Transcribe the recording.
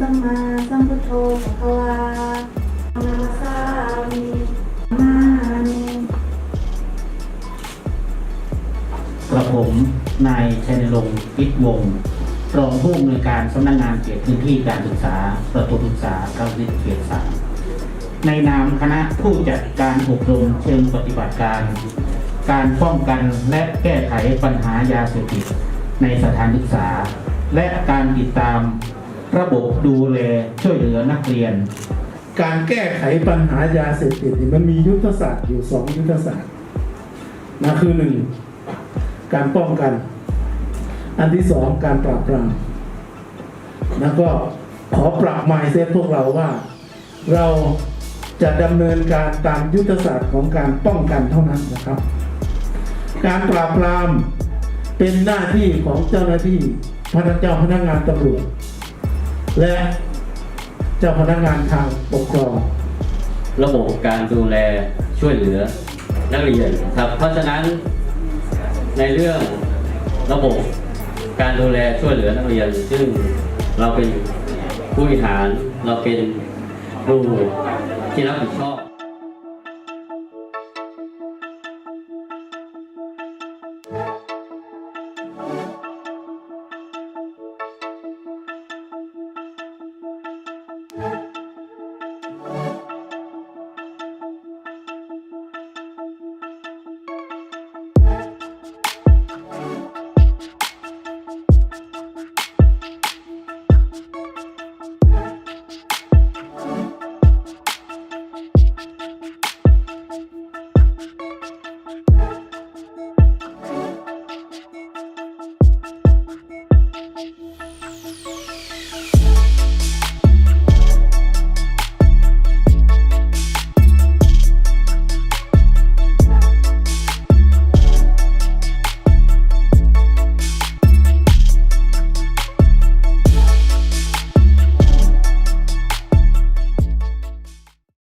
สัมมาสัมพุทโธภะคะวานามัสามิมามิกระผมนายชัยนรงค์พิษวงศ์รองผู้อำนวยการสำนักงานเขตพื้นที่การศึกษาประถมศึกษาเกาหลีเขตสามในนามคณะผู้จัดการอบรมเชิงปฏิบัติการ การป้องกันและแก้ไขปัญหายาเสพติดในสถานศึกษา และการติดตาม ระบบดูแลช่วยเหลือนักเรียน การแก้ไขปัญหายาเสพติดนี่มันมียุทธศาสตร์อยู่สองยุทธศาสตร์นะคือหนึ่งการป้องกัน อันที่สองการปราบปรามแล้วก็ขอปรับไมเซตพวกเราว่า เราจะดำเนินการตามยุทธศาสตร์ของการป้องกันเท่านั้นนะครับ การปราบปรามเป็นหน้าที่ของเจ้าหน้าที่พนักเจ้าพนักงานตำรวจ และเจ้าพนักงานทางปกครอง ระบบการดูแลช่วยเหลือนักเรียนครับ เพราะฉะนั้นในเรื่องระบบการดูแลช่วยเหลือนักเรียน ซึ่งเราเป็นผู้บริหารเราเป็นผู้ที่รับผิดชอบ